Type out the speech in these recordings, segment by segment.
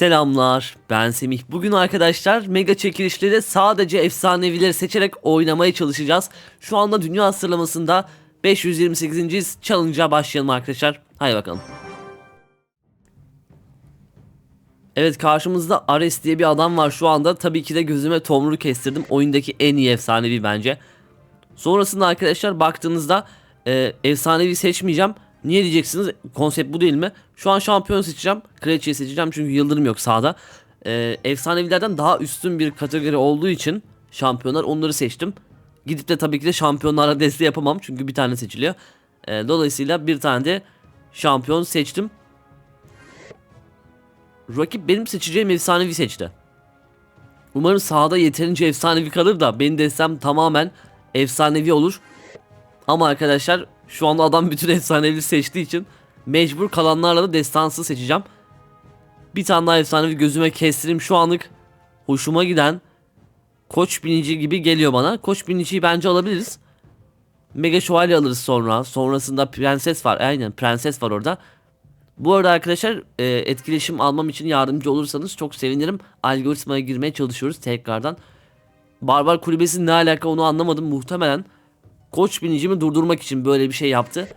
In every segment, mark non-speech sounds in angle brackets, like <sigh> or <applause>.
Selamlar, ben Semih. Bugün arkadaşlar mega çekilişleri sadece efsanevileri seçerek oynamaya çalışacağız. Şu anda dünya sıralamasında 528. challenge'a başlayalım arkadaşlar. Hadi bakalım. Evet karşımızda Ares diye bir adam var şu anda. Tabii ki de gözüme Tomru kestirdim. Oyundaki en iyi efsanevi bence. Sonrasında arkadaşlar baktığınızda e, efsanevi seçmeyeceğim. Niye diyeceksiniz? Konsept bu değil mi? Şu an şampiyon seçeceğim. Kraliçeyi seçeceğim çünkü yıldırım yok sağda. E, efsanevilerden daha üstün bir kategori olduğu için şampiyonlar onları seçtim. Gidip de tabii ki de şampiyonlara desteği yapamam çünkü bir tane seçiliyor. E, dolayısıyla bir tane de şampiyon seçtim. Rakip benim seçeceğim efsanevi seçti. Umarım sahada yeterince efsanevi kalır da benim destem tamamen efsanevi olur. Ama arkadaşlar şu anda adam bütün efsanevi seçtiği için mecbur kalanlarla da destansı seçeceğim. Bir tane daha efsanevi gözüme kestireyim şu anlık hoşuma giden Koç binici gibi geliyor bana. Koç biniciyi bence alabiliriz. Mega şövalye alırız sonra. Sonrasında prenses var. Aynen prenses var orada. Bu arada arkadaşlar e, etkileşim almam için yardımcı olursanız çok sevinirim. Algoritmaya girmeye çalışıyoruz tekrardan. Barbar kulübesi ne alaka onu anlamadım. Muhtemelen koç binicimi durdurmak için böyle bir şey yaptı.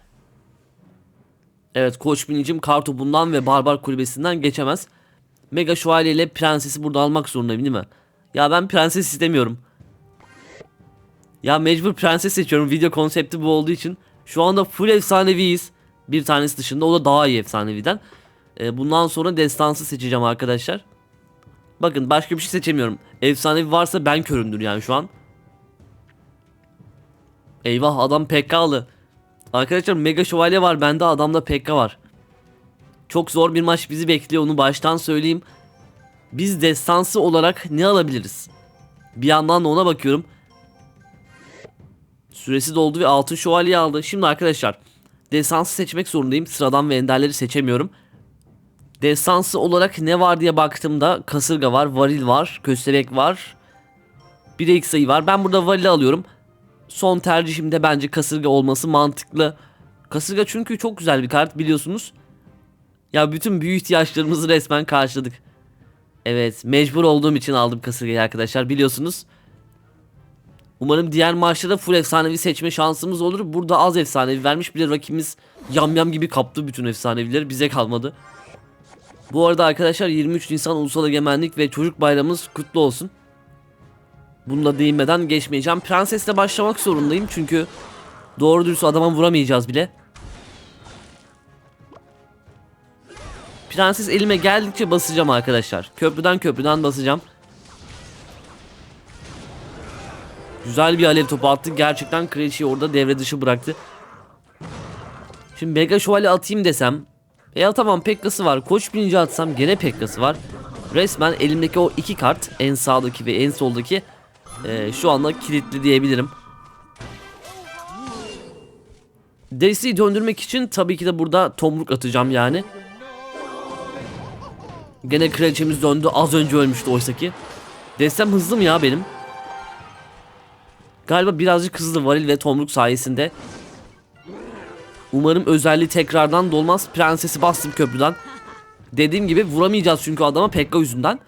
Evet koç binicim kartopundan ve barbar kulübesinden geçemez. Mega şövalye ile prensesi burada almak zorundayım değil mi? Ya ben prenses istemiyorum. Ya mecbur prenses seçiyorum. Video konsepti bu olduğu için. Şu anda full efsaneviyiz. Bir tanesi dışında o da daha iyi efsaneviden. Ee, bundan sonra destansı seçeceğim arkadaşlar. Bakın başka bir şey seçemiyorum. Efsanevi varsa ben körümdür yani şu an. Eyvah adam PK'lı. Arkadaşlar mega şövalye var bende adamda PK var. Çok zor bir maç bizi bekliyor onu baştan söyleyeyim. Biz destansı olarak ne alabiliriz? Bir yandan da ona bakıyorum. Süresi doldu ve altın şövalye aldı. Şimdi arkadaşlar destansı seçmek zorundayım. Sıradan ve enderleri seçemiyorum. Destansı olarak ne var diye baktığımda kasırga var, varil var, köstebek var. Bir de ilk sayı var. Ben burada varil alıyorum. Son tercihimde bence kasırga olması mantıklı. Kasırga çünkü çok güzel bir kart biliyorsunuz. Ya bütün büyü ihtiyaçlarımızı resmen karşıladık. Evet mecbur olduğum için aldım kasırgayı arkadaşlar biliyorsunuz. Umarım diğer maçlarda full efsanevi seçme şansımız olur. Burada az efsanevi vermiş. Bir de rakibimiz yamyam gibi kaptı bütün efsanevileri. Bize kalmadı. Bu arada arkadaşlar 23 Nisan Ulusal Egemenlik ve Çocuk Bayramımız kutlu olsun. Bunu da değinmeden geçmeyeceğim. Prensesle başlamak zorundayım çünkü doğru dürüst adama vuramayacağız bile. Prenses elime geldikçe basacağım arkadaşlar. Köprüden köprüden basacağım. Güzel bir alev topu attı. Gerçekten kraliçeyi orada devre dışı bıraktı. Şimdi mega şövalye atayım desem. E tamam Pekka'sı var. Koç bininci atsam gene Pekka'sı var. Resmen elimdeki o iki kart en sağdaki ve en soldaki e, şu anda kilitli diyebilirim. Desteği döndürmek için tabii ki de burada tomruk atacağım yani. Gene kraliçemiz döndü. Az önce ölmüştü oysaki. Destem hızlı mı ya benim? Galiba birazcık hızlı varil ve tomruk sayesinde. Umarım özelliği tekrardan dolmaz. Prensesi bastım köprüden. Dediğim gibi vuramayacağız çünkü adama Pekka yüzünden.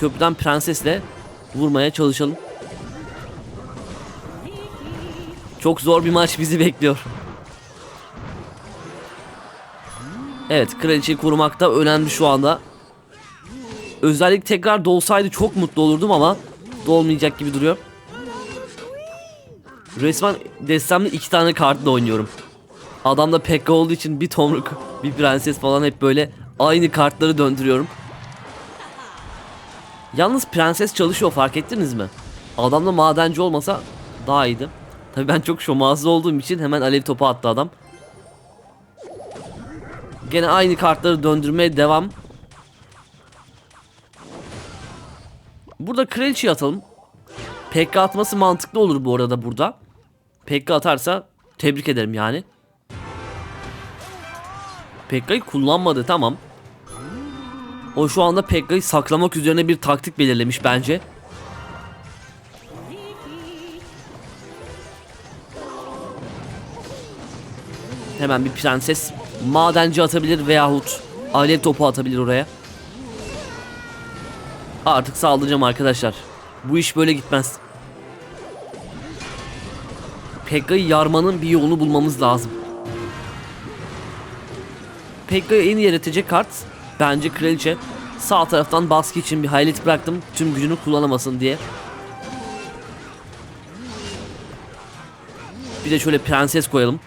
Köprüden prensesle vurmaya çalışalım. Çok zor bir maç bizi bekliyor. Evet kraliçeyi korumakta önemli şu anda. Özellik tekrar dolsaydı çok mutlu olurdum ama dolmayacak gibi duruyor. Resmen destemde iki tane kartla oynuyorum. Adamda Pekka olduğu için bir tomruk, bir prenses falan hep böyle aynı kartları döndürüyorum. Yalnız prenses çalışıyor fark ettiniz mi? Adamda madenci olmasa daha iyiydi. Tabii ben çok şomazlı olduğum için hemen alev topu attı adam. Gene aynı kartları döndürmeye devam. Burada kraliçeyi atalım. PK atması mantıklı olur bu arada burada. PK atarsa tebrik ederim yani. PK'yı kullanmadı tamam. O şu anda PK'yı saklamak üzerine bir taktik belirlemiş bence. Hemen bir prenses madenci atabilir veyahut alev topu atabilir oraya. Artık saldıracağım arkadaşlar. Bu iş böyle gitmez. Pekka'yı yarmanın bir yolunu bulmamız lazım. Pekka'yı en iyi yaratacak kart bence kraliçe. Sağ taraftan baskı için bir hayalet bıraktım tüm gücünü kullanamasın diye. Bir de şöyle prenses koyalım.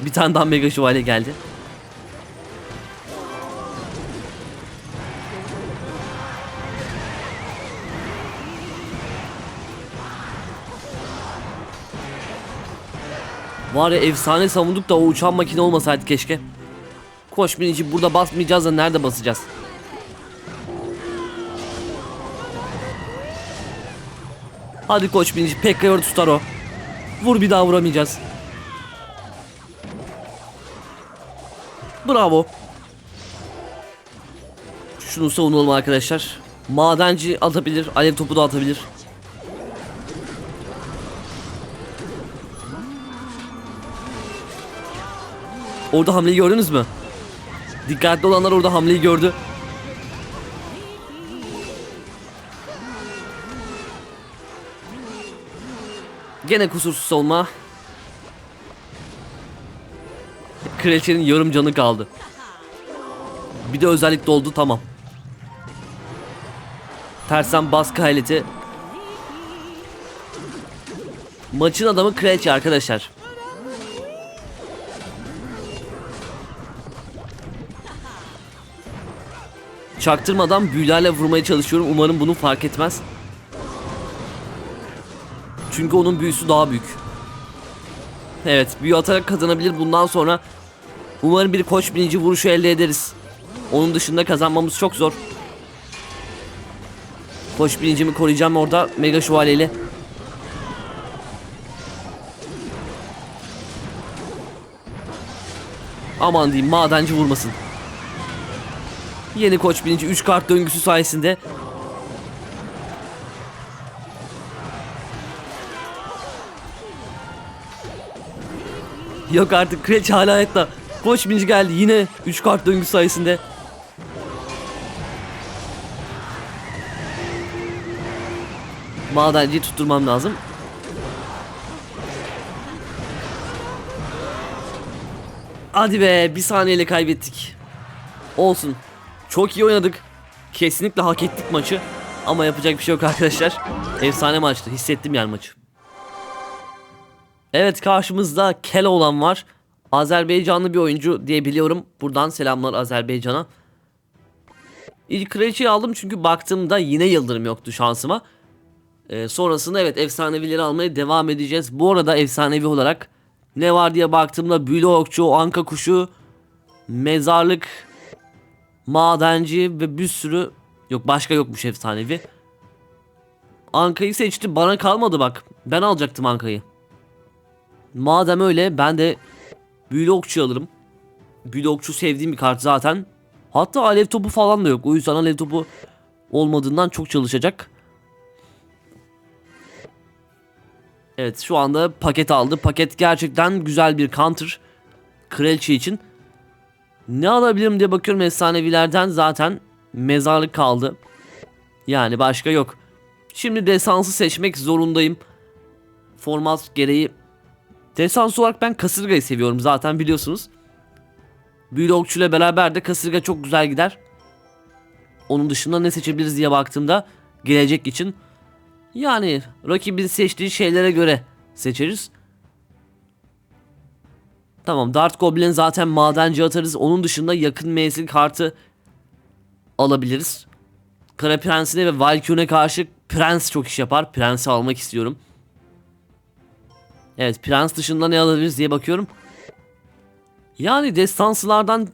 Bir tane daha mega şövalye geldi. Var ya efsane savunduk da o uçan makine olmasaydı keşke. Koş binici burada basmayacağız da nerede basacağız? Hadi koç binici Pekka'yı tutar o. Vur bir daha vuramayacağız. Bravo. Şunu savunalım arkadaşlar. Madenci atabilir, alev topu da atabilir. Orada hamleyi gördünüz mü? Dikkatli olanlar orada hamleyi gördü. Gene kusursuz olma. Kraliçenin yarım canı kaldı. Bir de özellik doldu tamam. Tersen baskı hayleti. Maçın adamı kraliçe arkadaşlar. Çaktırmadan büyülerle vurmaya çalışıyorum. Umarım bunu fark etmez. Çünkü onun büyüsü daha büyük. Evet büyü atarak kazanabilir bundan sonra. Umarım bir koç binici vuruşu elde ederiz. Onun dışında kazanmamız çok zor. Koç bilincimi koruyacağım orada mega şövalyeyle. Aman diyeyim madenci vurmasın. Yeni koç bilinci 3 kart döngüsü sayesinde Yok artık Kreç hala hayatta. Koç bilinci geldi yine 3 kart döngüsü sayesinde. Madenciyi tutturmam lazım. Hadi be bir saniyeyle kaybettik. Olsun. Çok iyi oynadık. Kesinlikle hak ettik maçı. Ama yapacak bir şey yok arkadaşlar. Efsane maçtı. Hissettim yani maçı. Evet karşımızda Keloğlan var. Azerbaycanlı bir oyuncu diye biliyorum. Buradan selamlar Azerbaycan'a. İlk kraliçeyi aldım çünkü baktığımda yine yıldırım yoktu şansıma. Ee, sonrasında evet efsanevileri almaya devam edeceğiz. Bu arada efsanevi olarak ne var diye baktığımda büyülü okçu, anka kuşu, mezarlık, madenci ve bir sürü yok başka yokmuş efsanevi. Anka'yı seçti bana kalmadı bak. Ben alacaktım Anka'yı. Madem öyle ben de büyülü okçu alırım. Büyülü okçu sevdiğim bir kart zaten. Hatta alev topu falan da yok. O yüzden alev topu olmadığından çok çalışacak. Evet şu anda paket aldı. Paket gerçekten güzel bir counter. Kraliçe için. Ne alabilirim diye bakıyorum efsanevilerden zaten mezarlık kaldı. Yani başka yok. Şimdi desansı seçmek zorundayım. Format gereği. Desans olarak ben kasırgayı seviyorum zaten biliyorsunuz. Büyülü okçuyla beraber de kasırga çok güzel gider. Onun dışında ne seçebiliriz diye baktığımda gelecek için. Yani rakibin seçtiği şeylere göre seçeriz. Tamam Dart Goblin zaten madenci atarız. Onun dışında yakın menzil kartı alabiliriz. Kara Prensine ve Valkyrie karşı Prens çok iş yapar. Prens'i almak istiyorum. Evet Prens dışında ne alabiliriz diye bakıyorum. Yani destansılardan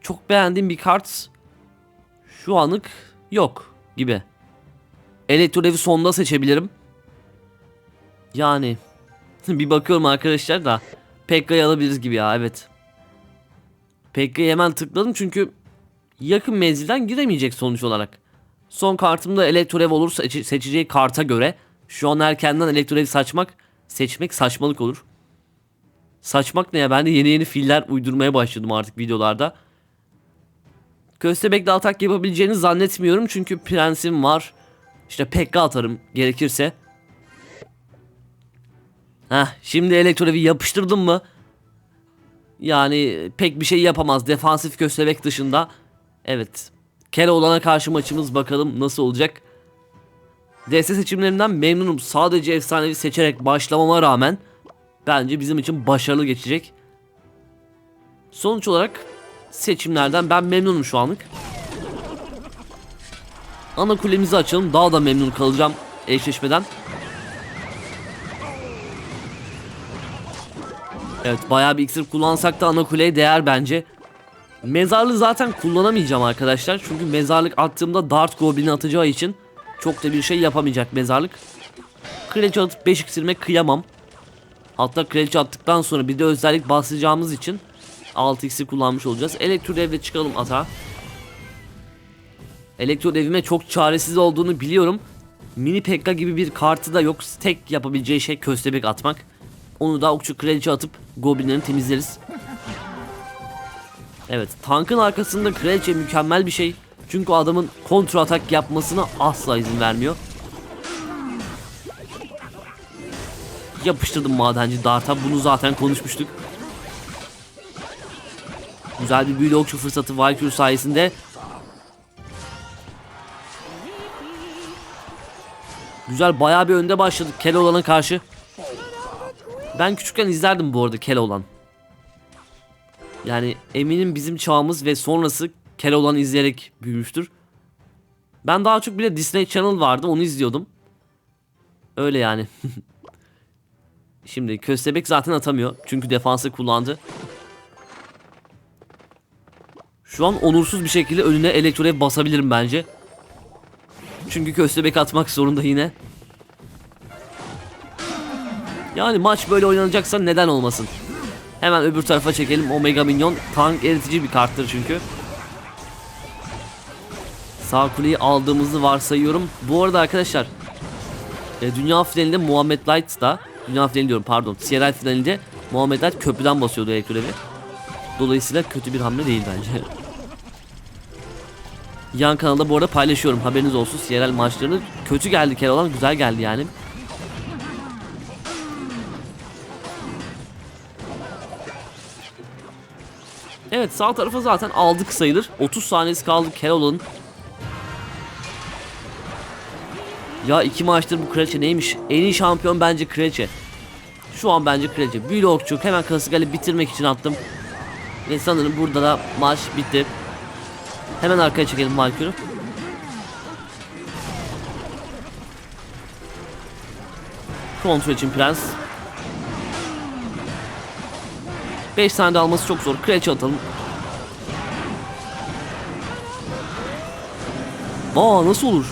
çok beğendiğim bir kart şu anlık yok gibi. Elektrodevi sonda seçebilirim. Yani <laughs> bir bakıyorum arkadaşlar da Pekka'yı alabiliriz gibi ya evet. Pekka'yı hemen tıkladım çünkü yakın menzilden giremeyecek sonuç olarak. Son kartımda elektrodev olursa seçe- seçeceği karta göre şu an erkenden elektrodev saçmak seçmek saçmalık olur. Saçmak ne ya ben de yeni yeni filler uydurmaya başladım artık videolarda. Köstebekle atak yapabileceğini zannetmiyorum çünkü prensim var. İşte pekka atarım gerekirse. Heh şimdi elektrolevi yapıştırdım mı? Yani pek bir şey yapamaz defansif köstebek dışında. Evet. Keloğlan'a karşı maçımız bakalım nasıl olacak. DS seçimlerinden memnunum. Sadece efsanevi seçerek başlamama rağmen bence bizim için başarılı geçecek. Sonuç olarak seçimlerden ben memnunum şu anlık. Ana kulemizi açalım. Daha da memnun kalacağım eşleşmeden. Evet bayağı bir iksir kullansak da ana kuleye değer bence. Mezarlığı zaten kullanamayacağım arkadaşlar. Çünkü mezarlık attığımda Dart Goblin'i atacağı için çok da bir şey yapamayacak mezarlık. Kraliçe atıp 5 iksirime kıyamam. Hatta kraliçe attıktan sonra bir de özellik basacağımız için 6 iksir kullanmış olacağız. Elektro devle çıkalım ata. Elektro devime çok çaresiz olduğunu biliyorum. Mini Pekka gibi bir kartı da yok. Tek yapabileceği şey köstebek atmak. Onu da okçu kraliçe atıp goblinlerini temizleriz. Evet tankın arkasında kraliçe mükemmel bir şey. Çünkü adamın kontra atak yapmasına asla izin vermiyor. Yapıştırdım madenci darta bunu zaten konuşmuştuk. Güzel bir büyülü okçu fırsatı Valkyrie sayesinde. Güzel bayağı bir önde başladık Keloğlan'a karşı. Ben küçükken izlerdim bu arada Keloğlan. Yani eminim bizim çağımız ve sonrası Keloğlan izleyerek büyümüştür. Ben daha çok bir de Disney Channel vardı onu izliyordum. Öyle yani. <laughs> Şimdi Köstebek zaten atamıyor. Çünkü defansı kullandı. Şu an onursuz bir şekilde önüne elektrorev basabilirim bence. Çünkü Köstebek atmak zorunda yine. Yani maç böyle oynanacaksa neden olmasın? Hemen öbür tarafa çekelim. Omega Minyon tank eritici bir karttır çünkü. Sağ kuleyi aldığımızı varsayıyorum. Bu arada arkadaşlar e, Dünya finalinde Muhammed Light da Dünya finali diyorum pardon. CRL finalinde Muhammed Light köprüden basıyordu elektrolevi. Dolayısıyla kötü bir hamle değil bence. Yan kanalda bu arada paylaşıyorum haberiniz olsun CRL maçlarını. Kötü geldi kere olan güzel geldi yani. Evet sağ tarafa zaten aldık sayılır. 30 saniyesi kaldı Keloğlan'ın. Ya iki maçtır bu kraliçe neymiş? En iyi şampiyon bence kraliçe. Şu an bence kraliçe. Büyülü okçu hemen Kasıgal'i bitirmek için attım. Ve sanırım burada da maç bitti. Hemen arkaya çekelim Valkyrie'ü. Kontrol için prens. 5 tane de alması çok zor. Kraliçe atalım. Aa nasıl olur?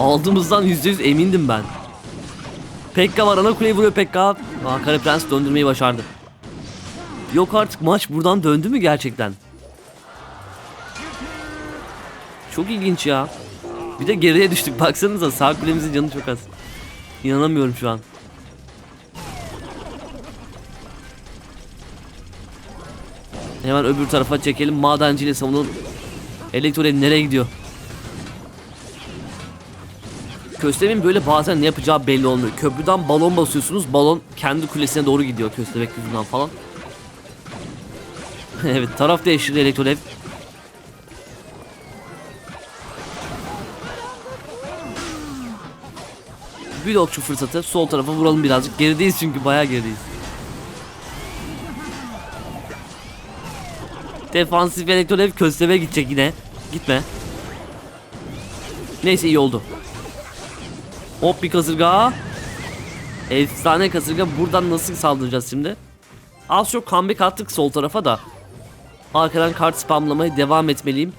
Aldığımızdan %100 emindim ben. Pekka var ana kuleyi vuruyor Pekka. Aa, Kara Prens döndürmeyi başardı. Yok artık maç buradan döndü mü gerçekten? Çok ilginç ya. Bir de geriye düştük baksanıza sağ kulemizin canı çok az. İnanamıyorum şu an. Hemen öbür tarafa çekelim. Madenciyle savunalım. Elektrolev nereye gidiyor? Köstebek'in böyle bazen ne yapacağı belli olmuyor. Köprüden balon basıyorsunuz. Balon kendi kulesine doğru gidiyor köstebek yüzünden falan. <laughs> evet taraf değiştirdi elektrolev. Bir okçu fırsatı. Sol tarafa vuralım birazcık. Gerideyiz çünkü bayağı gerideyiz. Defansif elektrolev köstebe gidecek yine. Gitme. Neyse iyi oldu. Hop bir kasırga. Efsane kasırga. Buradan nasıl saldıracağız şimdi? Az çok comeback attık sol tarafa da. Arkadan kart spamlamaya devam etmeliyim.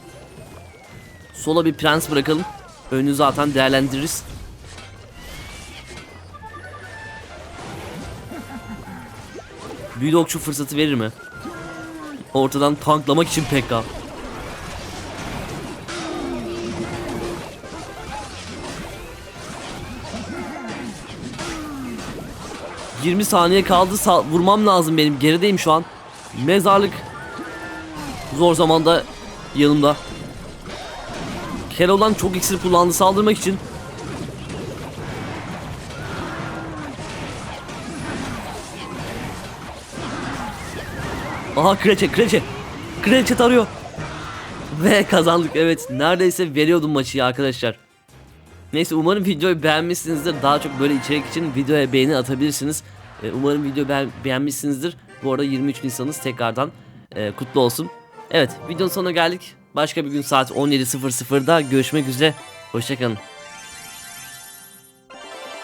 Sola bir prens bırakalım. Önü zaten değerlendiririz. Büyülü okçu fırsatı verir mi? Ortadan tanklamak için Pekka. ...20 saniye kaldı... Sa- ...vurmam lazım benim... ...gerideyim şu an... ...mezarlık... Zor zamanda yanımda. Keloğlan çok iksir kullandı saldırmak için. Aha kreçe kreçe. Kreçe tarıyor. Ve kazandık evet. Neredeyse veriyordum maçı ya arkadaşlar. Neyse umarım videoyu beğenmişsinizdir. Daha çok böyle içerik için videoya beğeni atabilirsiniz. Ee, umarım video beğen- beğenmişsinizdir. Bu arada 23 Nisan'ınız tekrardan e, kutlu olsun. Evet videonun sonuna geldik. Başka bir gün saat 17.00'da görüşmek üzere. Hoşçakalın.